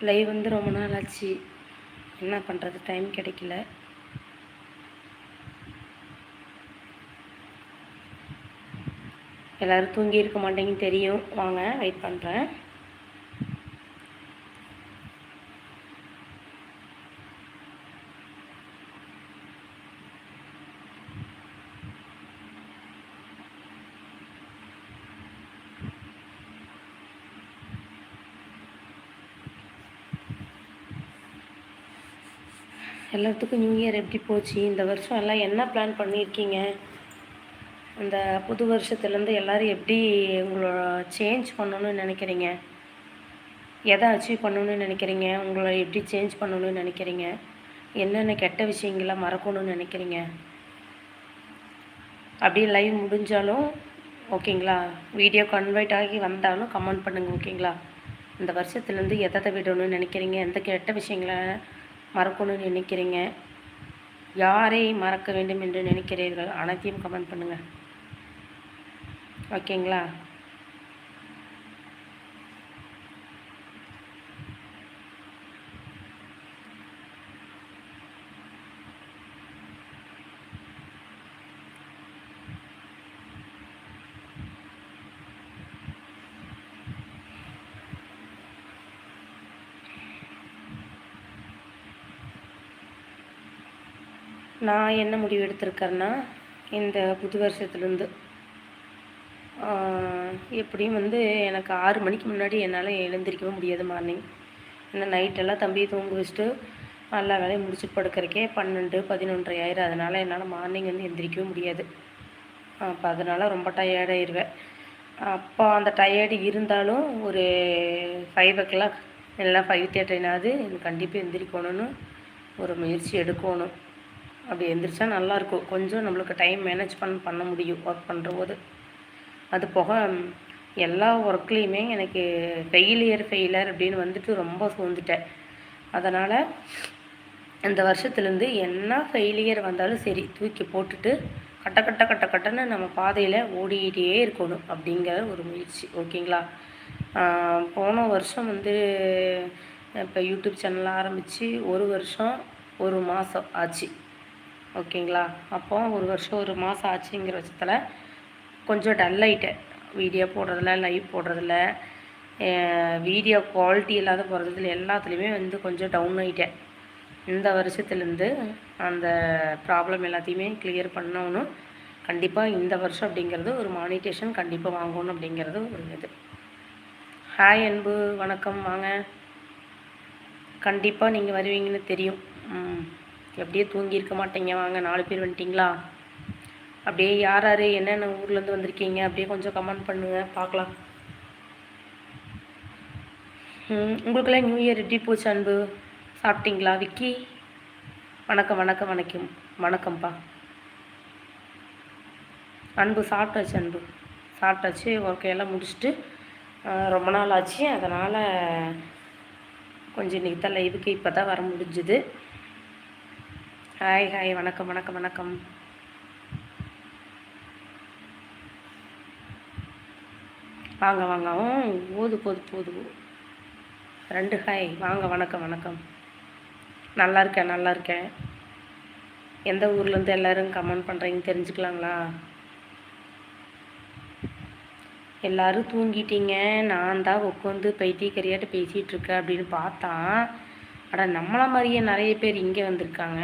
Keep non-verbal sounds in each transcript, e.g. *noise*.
Live வந்து ரொம்ப நாள் ஆச்சு என்ன பண்ணுறது டைம் கிடைக்கல. எல்லோரும் தூங்கி இருக்க மாட்டேங்குன்னு தெரியும். வாங்க வெயிட் பண்ணுறேன் எல்லாத்துக்கும் நியூ இயர் எப்படி போச்சு? இந்த வருஷம் எல்லாம் என்ன பிளான் பண்ணியிருக்கீங்க அந்த புது வருஷத்துலேருந்து எல்லோரும் எப்படி உங்களோட சேஞ்ச் பண்ணணும்னு நினைக்கிறீங்க? எதை அச்சீவ் பண்ணணும்னு நினைக்கிறீங்க? உங்களை எப்படி சேஞ்ச் பண்ணணும்னு நினைக்கிறீங்க? என்னென்ன கெட்ட விஷயங்களை மறக்கணும்னு நினைக்கிறீங்க? அப்படியே லைவ் முடிஞ்சாலும் ஓகேங்களா? வீடியோ கன்வெர்ட் ஆகி வந்தாலும் கமெண்ட் பண்ணுங்கள் ஓகேங்களா? இந்த வருஷத்துலேருந்து எதை விடணும்னு நினைக்கிறீங்க? எந்த கெட்ட விஷயங்களை மறக்கணும்னு நினைக்கிறீங்க? யாரை மறக்க வேண்டும் என்று நினைக்கிறீர்கள்? அனைத்தையும் கமெண்ட் பண்ணுங்கள் ஓகேங்களா நான் என்ன முடிவு எடுத்திருக்கேன்னா இந்த புது வருஷத்துலேருந்து. எப்படியும் வந்து எனக்கு ஆறு மணிக்கு முன்னாடி என்னால் எழுந்திரிக்கவே முடியாது மார்னிங் ஏன்னா நைட்டெல்லாம் தம்பியை தூங்க வச்சுட்டு எல்லா வேலையும் முடிச்சுட்டு படுக்கிறக்கே பன்னெண்டு பதினொன்றரை ஆயிரம். அதனால் என்னால் மார்னிங் வந்து எந்திரிக்கவே முடியாது. அப்போ அதனால் ரொம்ப டயர்டாயிருவேன் அப்போ அந்த டயர்டு இருந்தாலும் ஒரு ஃபைவ் ஓ கிளாக் இல்லைனா ஃபைவ் தேர்ட்டினாவது எனக்கு கண்டிப்பாக எந்திரிக்கணும்னு ஒரு முயற்சி எடுக்கணும். அப்படி எழுந்திரிச்சா நல்லாயிருக்கும் கொஞ்சம் நம்மளுக்கு டைம் மேனேஜ் பண்ண பண்ண முடியும் ஒர்க் பண்ணுற போது. அது போக எல்லா ஒர்க்லேயுமே எனக்கு ஃபெயிலியர் ஃபெயிலர் அப்படின்னு வந்துட்டு ரொம்ப சோர்ந்துட்டேன் அதனால் இந்த வருஷத்துலேருந்து என்ன ஃபெயிலியர் வந்தாலும் சரி தூக்கி போட்டுட்டு கட்ட கட்ட கட்ட கட்டன்னு நம்ம பாதையில் ஓடிக்கிட்டே இருக்கணும் அப்படிங்கிற ஒரு முயற்சி. ஓகேங்களா? போன வருஷம் வந்து இப்போ யூடியூப் சேனல் ஆரம்பித்து ஒரு வருஷம் ஒரு மாதம் ஆச்சு. ஓகேங்களா? அப்போ ஒரு வருஷம் ஒரு மாதம் ஆச்சுங்கிற பட்சத்தில் கொஞ்சம் டல் ஆகிட்டேன் வீடியோ போடுறதில்ல லைவ் போடுறதில்ல வீடியோ குவாலிட்டி இல்லாத போகிறதுல எல்லாத்துலேயுமே வந்து கொஞ்சம் டவுன் ஆகிட்டேன் இந்த வருஷத்துலேருந்து அந்த ப்ராப்ளம் எல்லாத்தையுமே கிளியர் பண்ணணும். கண்டிப்பாக இந்த வருஷம் அப்படிங்கிறது ஒரு மானிட்டேஷன் கண்டிப்பாக வாங்கணும் அப்படிங்கிறது ஒரு இது. ஹாய் அன்பு வணக்கம். வாங்க. கண்டிப்பாக நீங்கள் வருவீங்கன்னு தெரியும். எப்படியே தூங்கியிருக்க மாட்டீங்க. வாங்க நாலு பேர் வந்துட்டிங்களா? அப்படியே யார் யார்? என்னென்ன ஊர்லேருந்து வந்திருக்கீங்க? அப்படியே கொஞ்சம் கமெண்ட் பண்ணுங்கள் பார்க்கலாம். உங்களுக்கெல்லாம் நியூ இயர் எப்படி போச்சு அன்பு? சாப்பிட்டீங்களா விக்கி? வணக்கம் வணக்கம் வணக்கம் வணக்கம்ப்பா. அன்பு சாப்பிட்டாச்சு அன்பு. சாப்பிட்டாச்சு ஒர்க்கையெல்லாம் முடிச்சுட்டு ரொம்ப நாள் ஆச்சு. அதனால் கொஞ்சம் இன்றைக்கி தான் லைவுக்கு இப்போ தான் வர முடிஞ்சுது. ஹாய் ஹாய் வணக்கம் வணக்கம் வணக்கம். வாங்க வாங்க. போது போது போது. ரெண்டு ஹாய் வாங்க வணக்கம் வணக்கம். நல்லா இருக்கேன் நல்லா இருக்கேன். எந்த ஊர்லேருந்து எல்லோரும் கமெண்ட் பண்ணுறீங்கன்னு தெரிஞ்சுக்கலாங்களா? எல்லோரும் தூங்கிட்டீங்க. நான் தான் உட்காந்து பைத்தியக்கரியாட்ட பேசிகிட்டு இருக்கேன் அப்படின்னு பார்த்தா அட நம்மளை மாதிரியே நிறைய பேர் இங்கே வந்திருக்காங்க.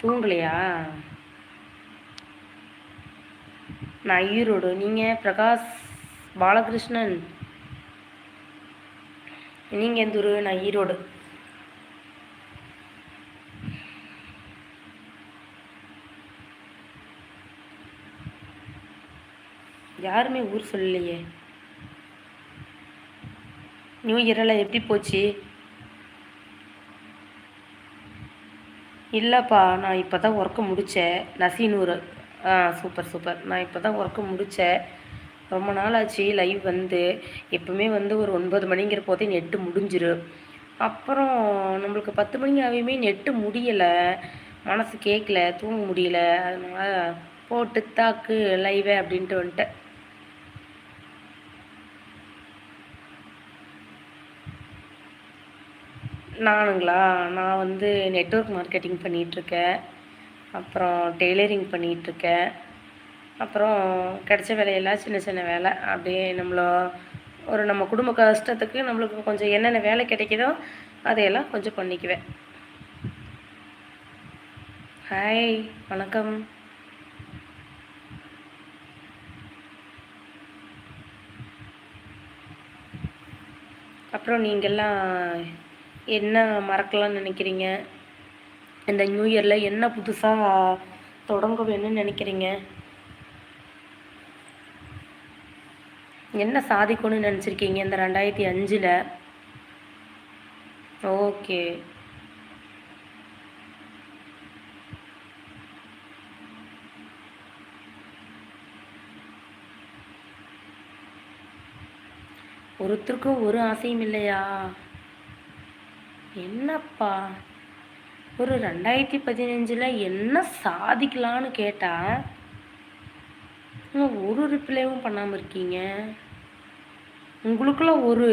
தூங்கலையா? நான் ஈரோடு. நீங்கள் பிரகாஷ் பாலகிருஷ்ணன். நீங்கள் எந்த ஊர்? நான் ஈரோடு. யாருமே ஊர் சொல்லலையே. நியூ இயரெல்லாம் எப்படி போச்சு? இல்லைப்பா நான் இப்போ தான் ஒர்க்கு முடித்தேன் நசீனூர். ஆ சூப்பர் சூப்பர் நான் இப்போ தான் ஒர்க்கு முடித்தேன் ரொம்ப நாள் ஆச்சு லைவ் வந்து. எப்பவுமே வந்து ஒரு ஒன்பது மணிங்கிற போதே நெட்டு முடிஞ்சிடும் அப்புறம் நம்மளுக்கு பத்து மணி ஆகியுமே நெட்டு முடியலை. மனசு கேட்கல தூங்க முடியல. அதனால் போட்டு தாக்கு லைவே அப்படின்ட்டு வந்துட்டேன். நானுங்களா? நான் வந்து நெட்ஒர்க் மார்க்கெட்டிங் பண்ணிகிட்ருக்கேன் அப்புறம் டெய்லரிங் பண்ணிகிட்ருக்கேன் அப்புறம் கிடைச்ச வேலையெல்லாம் சின்ன சின்ன வேலை. அப்படியே நம்மளோ ஒரு நம்ம குடும்ப கஷ்டத்துக்கு நம்மளுக்கு கொஞ்சம் என்னென்ன வேலை கிடைக்குதோ அதையெல்லாம் கொஞ்சம் பண்ணிக்குவேன். ஹாய் வணக்கம். அப்புறம் நீங்கள்லாம் என்ன மறக்கலாம்னு நினைக்கிறீங்க? இந்த நியூ இயரில் என்ன புதுசாக தொடங்க வேணும்னு நினைக்கிறீங்க? என்ன சாதிக்கணும்னு நினச்சிருக்கீங்க இந்த ரெண்டாயிரத்தி அஞ்சில்? ஓகே. ஒருத்தருக்கும் ஒரு ஆசையும் இல்லையா? என்னப்பா? ஒரு ரெண்டாயிரத்தி பதினஞ்சில் என்ன சாதிக்கலான்னு கேட்டால் ஒரு ரிப்ளைவும் பண்ணாமல் இருக்கீங்க. உங்களுக்குள்ள ஒரு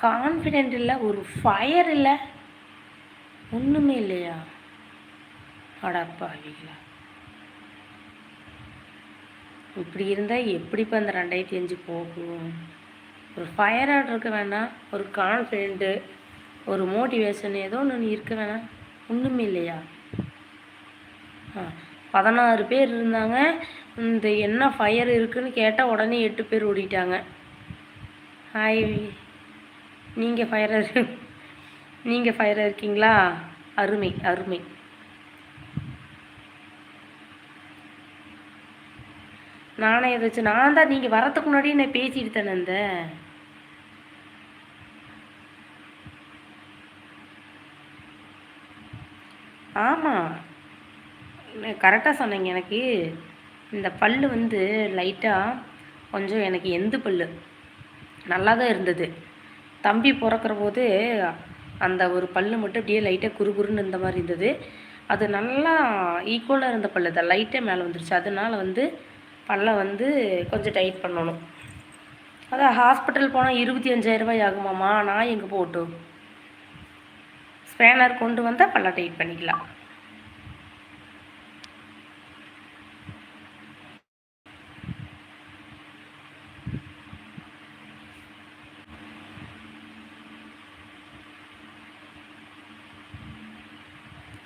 கான்ஃபிடென்ட் இல்லை ஒரு ஃபயர் இல்லை. ஒன்றுமே இல்லையா? அடப்பாவிங்களா இப்படி இருந்தால் எப்படிப்பா அந்த ரெண்டாயிரத்தி அஞ்சு போகும்? ஒரு ஃபயராக இருக்க வேணாம் ஒரு கான்ஃபிடென்ட்டு ஒரு மோட்டிவேஷன் ஏதோ ஒன்று இருக்க வேணாம். ஒன்றுமே இல்லையா? ஆ பதினாறு பேர் இருந்தாங்க. இந்த என்ன ஃபயர் இருக்குதுன்னு கேட்டால் உடனே எட்டு பேர் ஓடிட்டாங்க. ஹாய் நீங்கள் ஃபயராக நீங்கள் ஃபயராக இருக்கீங்களா? அருமை அருமை. நானே ஏதாச்சும் நான் தான் நீங்கள் வரத்துக்கு முன்னாடியே நான் பேசிட்டு தானே இருந்தேன்? ஆமாம் கரெக்டாக சொன்னீங்க எனக்கு. இந்த பல் வந்து லைட்டாக கொஞ்சம் எனக்கு எந்த பல் நல்லா தான் இருந்தது. தம்பி பிறக்கிற போது அந்த ஒரு பல் மட்டும் அப்படியே லைட்டாக குறுகுறுன்னு இருந்த மாதிரி இருந்தது. அது நல்லா ஈக்குவலாக இருந்த பல்லு தான். லைட்டாக மேலே வந்துருச்சு. அதனால் வந்து பல்லை வந்து கொஞ்சம் டைட் பண்ணணும். அதான் ஹாஸ்பிட்டல் போனால் இருபத்தி அஞ்சாயிரரூபாய் ஆகுமாம்மா? நான் எங்கே போட்டோம் ஸ்பேனர் கொண்டு வந்தால் பல்ல டைட் பண்ணிக்கலாம்.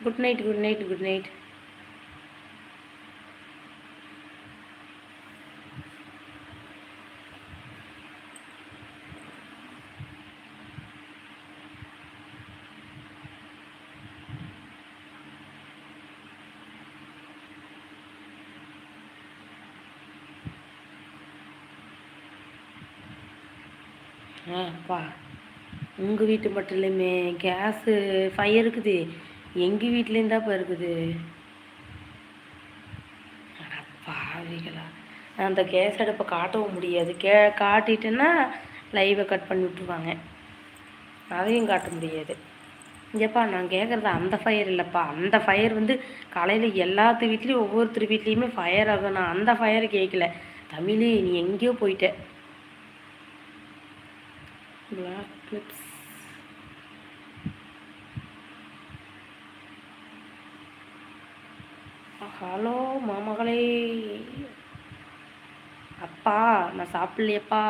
Good night good night good night அப்பா உங்கள் வீட்டு மட்டும் இல்லையுமே கேஸு ஃபயர் இருக்குது. எங்கள் வீட்லேயும் தான்ப்பா இருக்குது. பாவிகளா. அந்த கேஸ் அடுப்பை காட்டவும் முடியாது. கே காட்டிட்டேன்னா லைவை கட் பண்ணி விட்ருவாங்க அதையும் காட்ட முடியாது. இங்கேப்பா நான் கேட்குறது அந்த ஃபயர் இல்லைப்பா. அந்த ஃபயர் வந்து காலையில் எல்லாத்து வீட்லேயும் ஒவ்வொருத்தர் வீட்லேயுமே ஃபயர் ஆகும். நான் அந்த ஃபயரை கேட்கல தமிழே நீ எங்கேயோ போயிட்ட. Black clips ஹலோ மாமகளே. அப்பா நான் சாப்பிட்லையப்பா.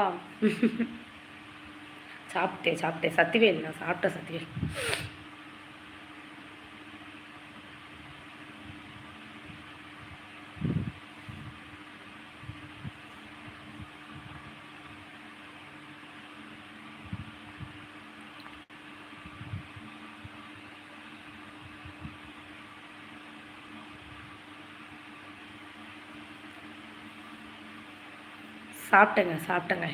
சாப்பிட்டேன் சாப்பிட்டேன். சத்திவேல் நான் சாப்பிட்டேன் சத்திவேல் சாப்பிட்டேங்க சாப்பிட்டேங்க.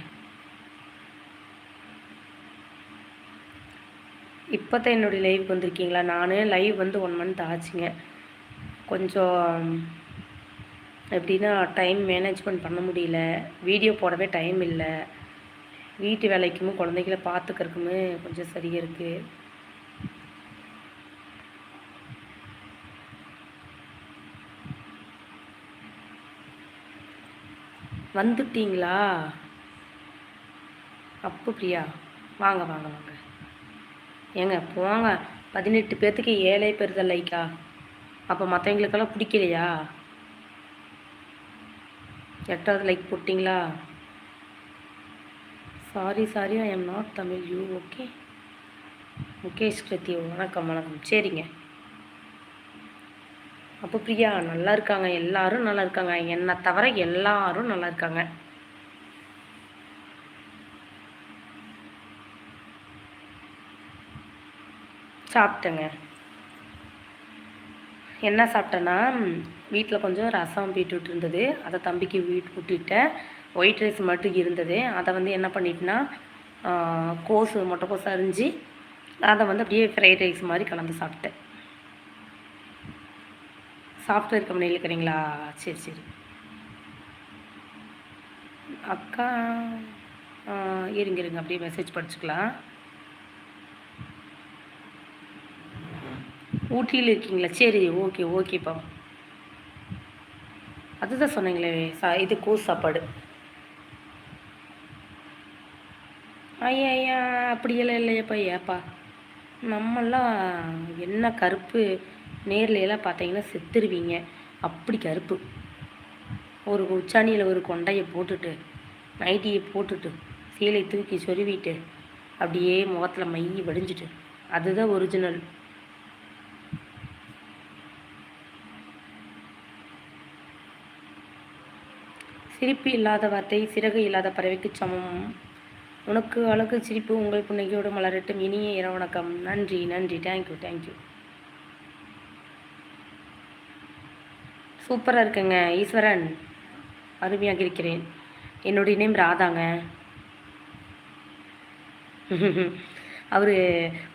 இப்போ தான் என்னுடைய லைவுக்கு வந்திருக்கீங்களா? நான் லைவ் வந்து ஒன் மந்த் ஆச்சுங்க. கொஞ்சம் எப்படின்னா டைம் மேனேஜ்மெண்ட் பண்ண முடியல. வீடியோ போடவே டைம் இல்லை. வீட்டு வேலைக்கும் குழந்தைகளை பார்த்துக்கிறதுக்குமே கொஞ்சம் சரியாக இருக்குது வந்துட்டீங்களா? அப்போ பிரியா வாங்க வாங்க வாங்க. ஏங்க போங்க. பதினெட்டு பேர்த்துக்கு ஏழை பேர் லைக்கா? அப்போ மற்றவங்களுக்கெல்லாம் பிடிக்கலையா? எட்டாவது லைக் போட்டிங்களா? Sorry sorry I am not Tamil you. Okay Mukesh Kriti வணக்கம் வணக்கம். சரிங்க. அப்போ பிரியா நல்லா இருக்காங்க. எல்லாரும் நல்லா இருக்காங்க. என்னை தவிர எல்லாரும் நல்லா இருக்காங்க. சாப்பிட்டேங்க. என்ன சாப்பிட்டேன்னா வீட்டில் கொஞ்சம் ரசம் பீட்ரூட் இருந்தது. அதை தம்பிக்கு வீட் ஊட்டிட்டேன். ஒயிட் ரைஸ் மட்டும் இருந்தது. அதை வந்து என்ன பண்ணிட்டேன்னா கோஸு முட்டைக்கோஸ் அரிஞ்சு அதை வந்து அப்படியே ஃப்ரைட் ரைஸ் மாதிரி கலந்து சாப்பிட்டேன். சாஃப்ட்வேர் கம்பெனியில் இருக்கிறீங்களா? சரி சரி. அக்கா இருங்க இருங்க. அப்படியே மெசேஜ் படிச்சுக்கலாம். ஊட்டியில் இருக்கீங்களா? சரி ஓகே ஓகேப்பா அதுதான் சொன்னீங்களே சா இது கோஸ் சாப்பாடு. ஐயா ஐயா அப்படியெல்லாம் இல்லையாப்பா ஏப்பா. நம்மெல்லாம் என்ன கருப்பு நேர்லையெல்லாம் பார்த்தீங்கன்னா செத்துருவீங்க. அப்படி கருப்பு. ஒரு உச்சாணியில் ஒரு கொண்டையை போட்டுட்டு நைட்டியை போட்டுட்டு சீலை தூக்கி சொருவிட்டு அப்படியே முகத்தில் மை வடிஞ்சிட்டு. அதுதான் ஒரிஜினல் சிரிப்பு இல்லாத வார்த்தை சிறகு இல்லாத பறவைக்கு சமம். உனக்கு அழகு சிரிப்பு உங்கள் புன்னகையோடு மலரட்டும். இனிய இரவணக்கம் நன்றி நன்றி. தேங்க்யூ தேங்க்யூ சூப்பராக இருக்குங்க ஈஸ்வரன். அருமையாக இருக்கிறேன் என்னுடைய நேம் ராதாங்க. *laughs* அவர்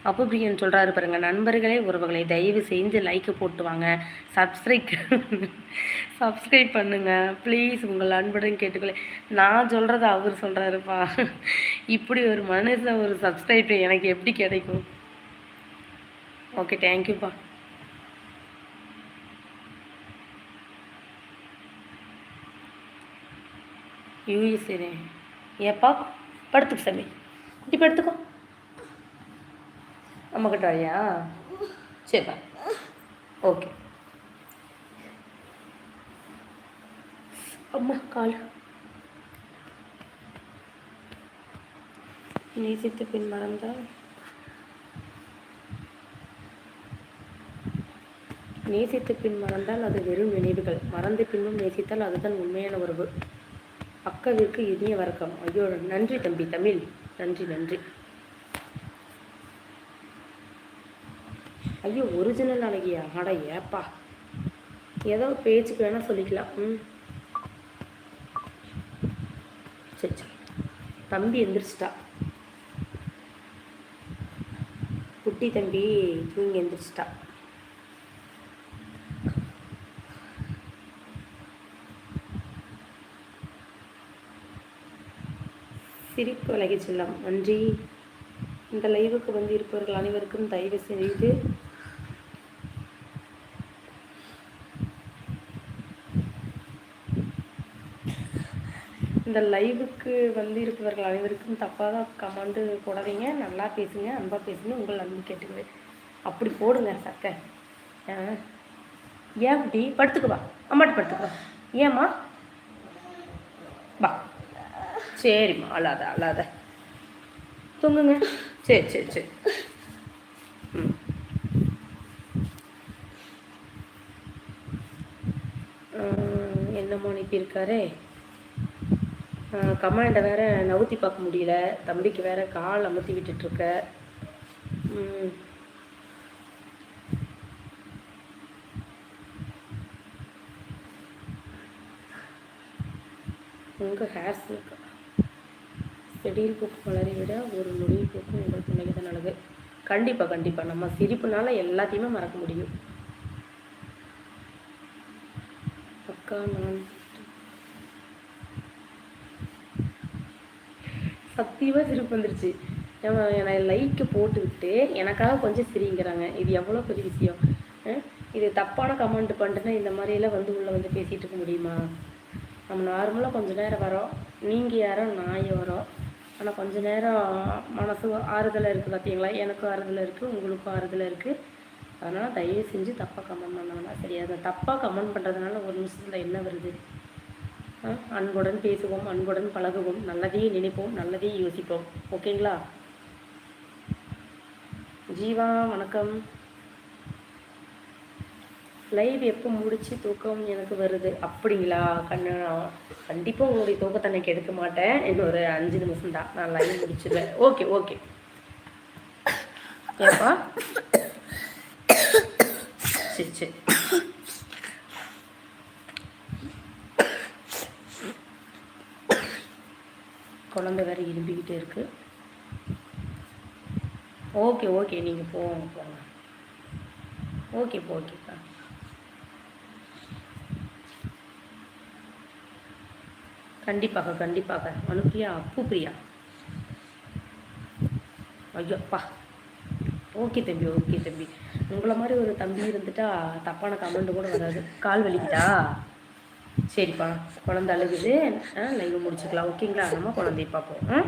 அப்புபிரியன் சொல்கிறாரு பாருங்கள் நண்பர்களே உறவுகளை தயவு செஞ்சு லைக்கு போட்டுவாங்க சப்ஸ்கிரைப் சப்ஸ்கிரைப் பண்ணுங்கள் ப்ளீஸ் உங்கள் அன்புடன் கேட்டுக்கொள்ள நான் சொல்கிறத அவர் சொல்கிறாருப்பா *laughs* இப்படி ஒரு மனுஷன் ஒரு சப்ஸ்கிரைப் எனக்கு எப்படி கிடைக்கும்? ஓகே தேங்க்யூப்பா யூஎஸ்ஏ ஏப்பா படுத்துக்கு சாமி. குட்டி படுத்துக்கோ. அம்மா கிட்ட வரியா சரிப்பா ஓகே. அம்மா கால். நேசித்து பின் மறந்தால்? நேசித்து பின் மறந்தால் அது வெறும் நினைவுகள். மறந்து பின்னும் நேசித்தால் அதுதான் உண்மையான உறவு. அக்காவிற்கு இனிய வரக்கம் ஐயோ நன்றி தம்பி தமிழ். நன்றி நன்றி. ஐயோ ஒரிஜினல் அழகியா அட ஏப்பா. ஏதோ பேச்சுக்கு வேணால் சொல்லிக்கலாம். ம். சரி சரி. தம்பி எந்திரிச்சிட்டா. குட்டி தம்பி தூங்கி எந்திரிச்சிட்டா. சிரிப்பு விலகி செல்லம். நன்றி. இந்த லைவுக்கு வந்து இருப்பவர்கள் அனைவருக்கும் தயவு செய்து இந்த லைவுக்கு வந்து இருப்பவர்கள் அனைவருக்கும் தப்பாக கமெண்டு போடாதீங்க. நல்லா பேசுங்க அன்பாக பேசுங்க. உங்கள் அன்பு கேட்டுக்குது அப்படி போடுங்க சக்க ஏன் அப்படி? படுத்துக்குவா அம்மாட்டு படுத்துக்குவா ஏம்மா? வா. சரிம்மா அழாத அழாத. தூங்குங்க. சரி சரி சரி. ம். என்னம்மா அனுப்பியிருக்காரே கமாண்டை வேற நவுத்தி பார்க்க முடியல. தம்பிக்கு வேற கால் அமர்த்தி விட்டுட்ருக்க. உங்கள் ஹேர் சில்க் செடியில் பூக்கு மலரை விட ஒரு நொடியில் பூக்கும் உங்கள் பிள்ளைங்க தான் அழகு கண்டிப்பாக கண்டிப்பாக நம்ம சிரிப்புனால எல்லாத்தையுமே மறக்க முடியும். அக்கா நான் சத்தியமாக சிரிப்பு வந்துருச்சு. என்னை லைக்கு போட்டுக்கிட்டு எனக்காக கொஞ்சம் சிரிங்கிறாங்க. இது எவ்வளோ பெரிய விஷயம்? இது தப்பான கமெண்ட் பண்ணிட்டுனா இந்த மாதிரியெல்லாம் வந்து உள்ளே வந்து பேசிகிட்டு இருக்க முடியுமா? நம்ம நார்மலாக கொஞ்சம் நேரம் வரோம். நீங்கள் யாரோ நான் வரோம் ஆனால் கொஞ்ச நேரம் மனசு ஆறுதலாக இருக்குது பார்த்தீங்களா எனக்கும் ஆறுதலாக இருக்குது உங்களுக்கும் ஆறுதலாக இருக்குது அதனால் தயவு செஞ்சு தப்பாக கமெண்ட் பண்ண வேணாம் சரி அதை தப்பாக கமெண்ட் பண்ணுறதுனால ஒரு நிமிஷத்தில் என்ன வருது? அன்புடன் பேசுவோம் அன்புடன் பழகுவோம் நல்லதையே நினைப்போம் நல்லதையே யோசிப்போம். ஓகேங்களா? ஜீவா வணக்கம். லைவ் எப்போ முடிச்சு தூக்கம் எனக்கு வருது? அப்படிங்களா? கண்ணு கண்டிப்பாக உங்களுடைய தூக்கத்தை அன்னைக்கு எடுக்க மாட்டேன். இன்னும் ஒரு அஞ்சு நிமிஷம் தான் நான் லைவ் முடிச்சிடுவேன். ஓகே ஓகே ஏப்பா? சரி சரி. குழந்தை வேற இரும்பிக்கிட்டே இருக்கு. ஓகே ஓகே நீங்கள் போங்க போங்க. ஓகே ஓகேப்பா கண்டிப்பாக கண்டிப்பாக. அனுப்பியா அப்பு பிரியா ஐயோப்பா. ஓகே தம்பி ஓகே தம்பி. உங்களை மாதிரி ஒரு தம்பி இருந்துட்டா தப்பான கமெண்ட் கூட வராது. கால் வலிக்குதா? சரிப்பா. குழந்தை அழுகுது. லைவ் முடிச்சுக்கலாம். ஓகேங்களா? நம்ம குழந்தைய பார்ப்போம். ஆ?